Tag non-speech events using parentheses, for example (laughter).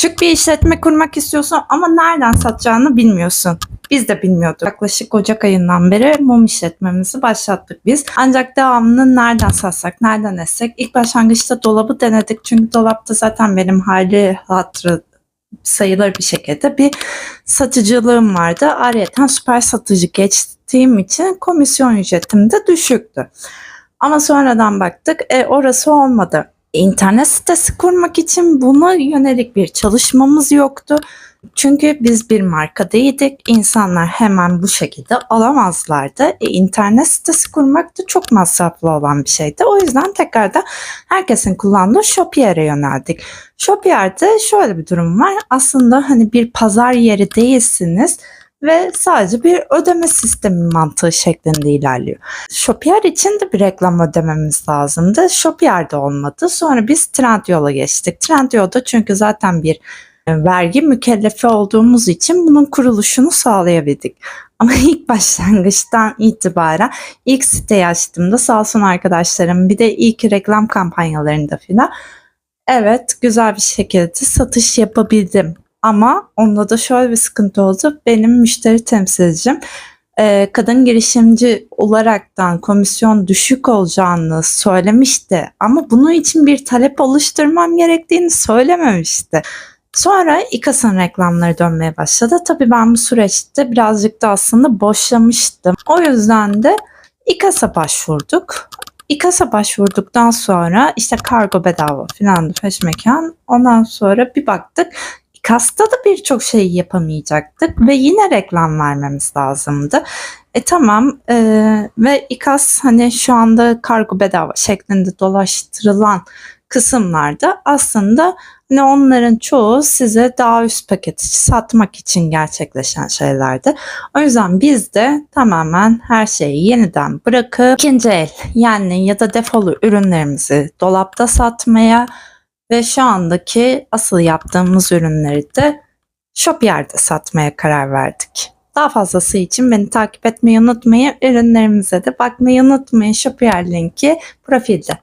Küçük bir işletme kurmak istiyorsun ama nereden satacağını bilmiyorsun. Biz de bilmiyorduk. Yaklaşık Ocak ayından beri mum işletmemizi başlattık biz. Ancak devamını nereden satsak, nereden etsek? İlk başlangıçta dolabı denedik. Çünkü dolapta zaten benim hali hatırı sayılır bir şekilde bir satıcılığım vardı. Ayrıca süper satıcı geçtiğim için komisyon ücretim de düşüktü. Ama sonradan baktık e, orası olmadı. İnternet sitesi kurmak için buna yönelik bir çalışmamız yoktu. Çünkü biz bir marka değildik. İnsanlar hemen bu şekilde alamazlardı. E, internet sitesi kurmak da çok masraflı olan bir şeydi. O yüzden tekrardan herkesin kullandığı Shopier'e yöneldik. Shopier'de şöyle bir durum var. Aslında hani bir pazar yeri değilsiniz ve sadece bir ödeme sistemi mantığı şeklinde ilerliyor. Shopier için de bir reklam ödememiz lazımdı. Shopier'de olmadı. Sonra biz Trendyol'a geçtik. Trendyol'da çünkü zaten bir e, vergi mükellefi olduğumuz için bunun kuruluşunu sağlayabildik. (laughs) Ama ilk başlangıçtan itibaren ilk siteyi açtığımda sağ olsun arkadaşlarım bir de ilk reklam kampanyalarında filan evet güzel bir şekilde satış yapabildim. Ama onda da şöyle bir sıkıntı oldu. Benim müşteri temsilcim e, kadın girişimci olaraktan komisyon düşük olacağını söylemişti. Ama bunun için bir talep oluşturmam gerektiğini söylememişti. Sonra İKAS'ın reklamları dönmeye başladı. Tabii ben bu süreçte birazcık da aslında boşlamıştım. O yüzden de İKAS'a başvurduk. İKAS'a başvurduktan sonra işte kargo bedava filan peş mekan. Ondan sonra bir baktık İKAS'ta da birçok şey yapamayacaktık ve yine reklam vermemiz lazımdı. E tamam e, ve İKAS hani şu anda kargo bedava şeklinde dolaştırılan kısımlarda aslında hani onların çoğu size daha üst paket satmak için gerçekleşen şeylerdi. O yüzden biz de tamamen her şeyi yeniden bırakıp ikinci el yani ya da defolu ürünlerimizi dolapta satmaya ve şu andaki asıl yaptığımız ürünleri de Shopier'de satmaya karar verdik. Daha fazlası için beni takip etmeyi unutmayın. Ürünlerimize de bakmayı unutmayın. Shopier linki profilde.